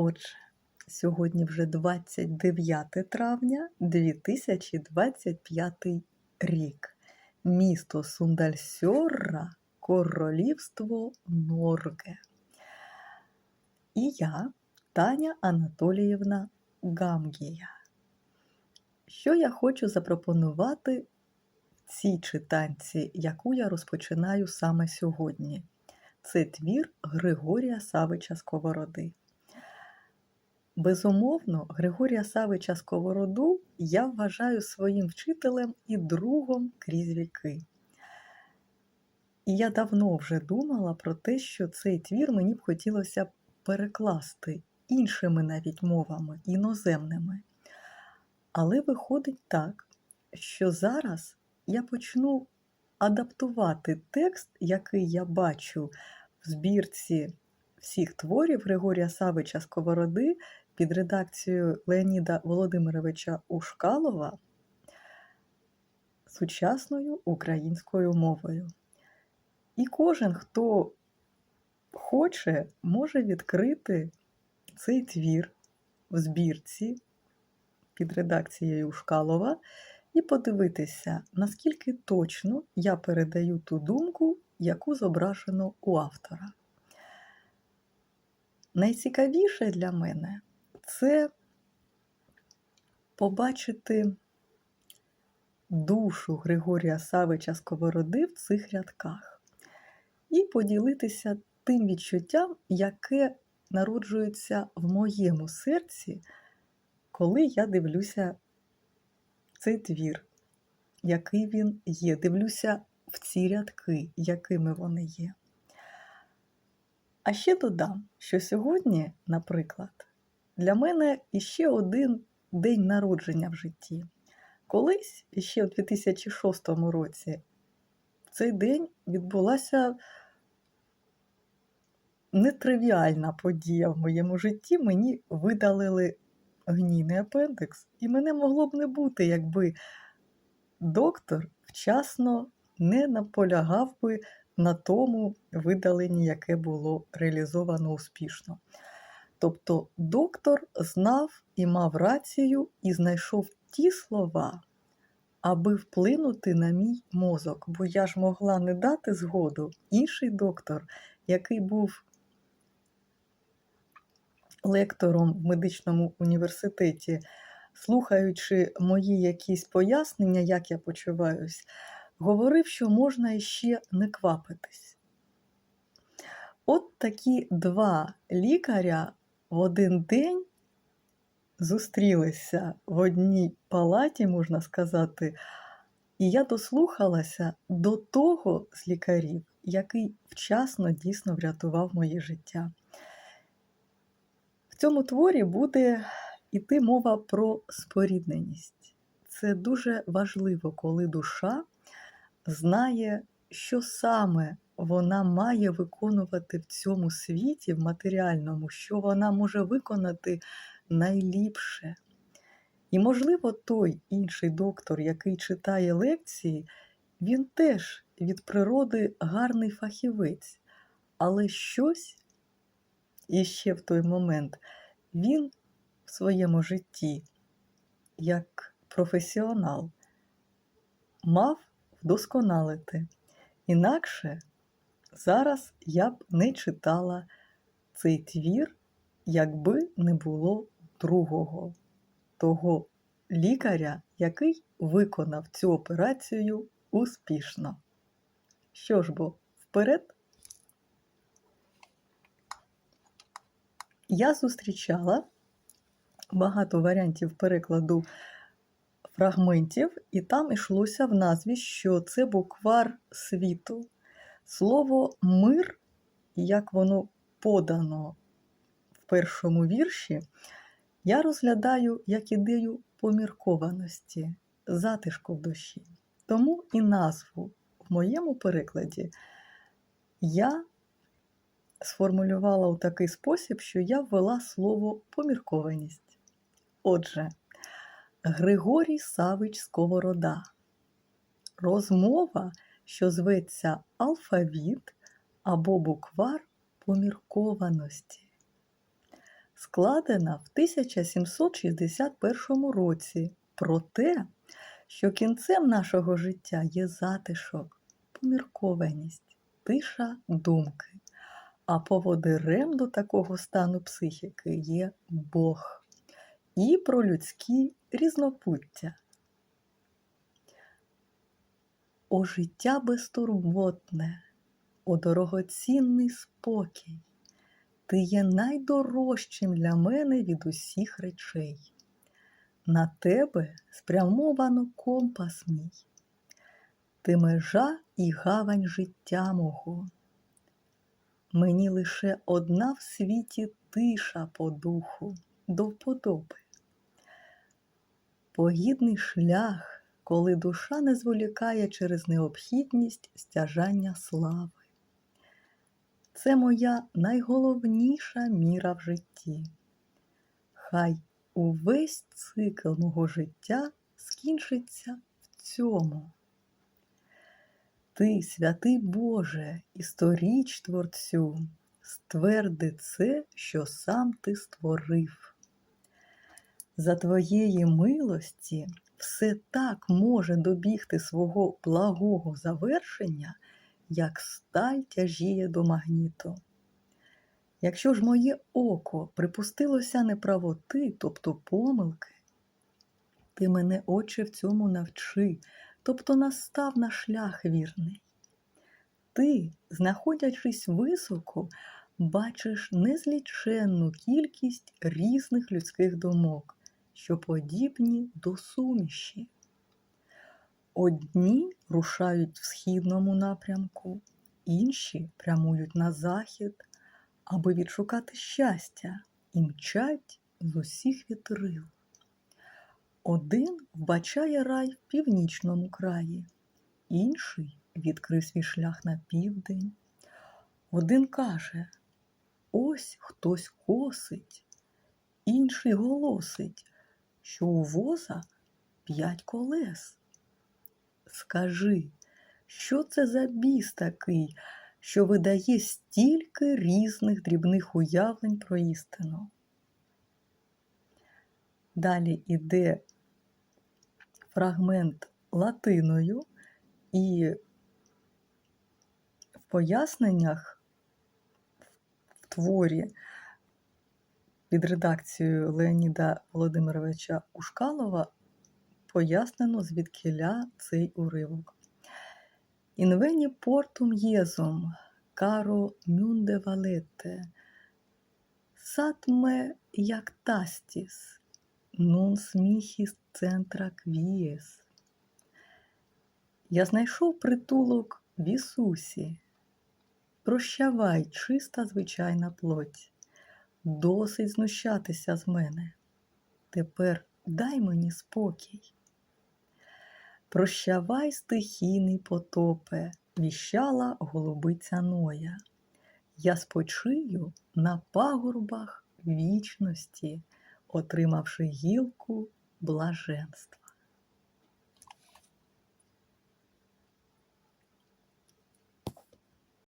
Отже, сьогодні вже 29 травня 2025 рік. Місто Сундальсьорра, Королівство Норге. І я, Таня Анатоліївна Гамгія. Що я хочу запропонувати в цій читанці, яку я розпочинаю саме сьогодні? Це твір Григорія Савича Сковороди. Безумовно, Григорія Савича Сковороду я вважаю своїм вчителем і другом крізь віки. І я давно вже думала про те, що цей твір мені б хотілося перекласти іншими навіть мовами, іноземними. Але виходить так, що зараз я почну адаптувати текст, який я бачу в збірці всіх творів Григорія Савича Сковороди під редакцією Леоніда Володимировича Ушкалова сучасною українською мовою. І кожен, хто хоче, може відкрити цей твір в збірці під редакцією Ушкалова і подивитися, наскільки точно я передаю ту думку, яку зображено у автора. Найцікавіше для мене це побачити душу Григорія Савича Сковороди в цих рядках і поділитися тим відчуттям, яке народжується в моєму серці, коли я дивлюся цей твір, який він є. Дивлюся в ці рядки, якими вони є. А ще додам, що сьогодні, наприклад, для мене іще один день народження в житті. Колись, іще у 2006 році, в цей день відбулася нетривіальна подія в моєму житті. Мені видалили гнійний апендикс, і мене могло б не бути, якби доктор вчасно не наполягав би на тому видаленні, яке було реалізовано успішно. Тобто доктор знав і мав рацію, і знайшов ті слова, аби вплинути на мій мозок, бо я ж могла не дати згоду. Інший доктор, який був лектором в медичному університеті, слухаючи мої якісь пояснення, як я почуваюсь, говорив, що можна іще не квапитись. От такі два лікаря в один день зустрілися в одній палаті, можна сказати, і я дослухалася до того з лікарів, який вчасно дійсно врятував моє життя. В цьому творі буде йти мова про спорідненість. Це дуже важливо, коли душа знає, що саме вона має виконувати в цьому світі, в матеріальному, що вона може виконати найліпше. І, можливо, той інший доктор, який читає лекції, він теж від природи гарний фахівець, але щось іще в той момент він в своєму житті, як професіонал, мав вдосконалити. Інакше зараз я б не читала цей твір, якби не було другого того лікаря, який виконав цю операцію успішно. Що ж бо, вперед? Я зустрічала багато варіантів перекладу фрагментів, і там йшлося в назві, що це буквар світу. Слово мир, як воно подано в першому вірші, я розглядаю як ідею поміркованості, затишку в душі. Тому і назву в моєму перекладі я сформулювала у такий спосіб, що я ввела слово поміркованість. Отже, Григорій Савич Сковорода. Розмова, що зветься алфавіт або буквар поміркованості. складена в 1761 році про те, що кінцем нашого життя є затишок, поміркованість, тиша думки, а поводирем до такого стану психіки є Бог і про людські різнопуття. О життя безтурботне, о дорогоцінний спокій, ти є найдорожчим для мене від усіх речей. На тебе спрямовано компас мій, ти межа і гавань життя мого. Мені лише одна в світі тиша по духу до вподоби. Погідний шлях, коли душа не зволікає через необхідність стяжання слави. Це моя найголовніша міра в житті. Хай увесь цикл мого життя скінчиться в цьому. Ти, святий Боже, історіч творцю, стверди це, що сам ти створив. За твоєї милості все так може добігти свого благого завершення, як сталь тяжіє до магніту. Якщо ж моє око припустилося неправоти, тобто помилки, ти мене, Отче, в цьому навчи, тобто настав на шлях вірний. Ти, знаходячись високо, бачиш незліченну кількість різних людських думок, що подібні до суміші. Одні рушають в східному напрямку, інші прямують на захід, аби відшукати щастя і мчать з усіх вітрил. Один вбачає рай в північному краї, інший відкрив свій шлях на південь. Один каже: ось хтось косить, інший голосить, що у воза п'ять колес. Скажи, що це за біс такий, що видає стільки різних дрібних уявлень про істину? Далі йде фрагмент латиною, і в поясненнях в творі під редакцією Леоніда Володимировича Ушкалова пояснено, звідкиля цей уривок. Інвені портум єзум, каро мюнде валете, сатме як тастіс, нун сміхіс центра квієс. Я знайшов притулок в Ісусі. Прощавай, чиста звичайна плоть. Досить знущатися з мене. Тепер дай мені спокій. Прощавай, стихійний потопе, віщала голубиця Ноя. Я спочию на пагорбах вічності, отримавши гілку блаженства.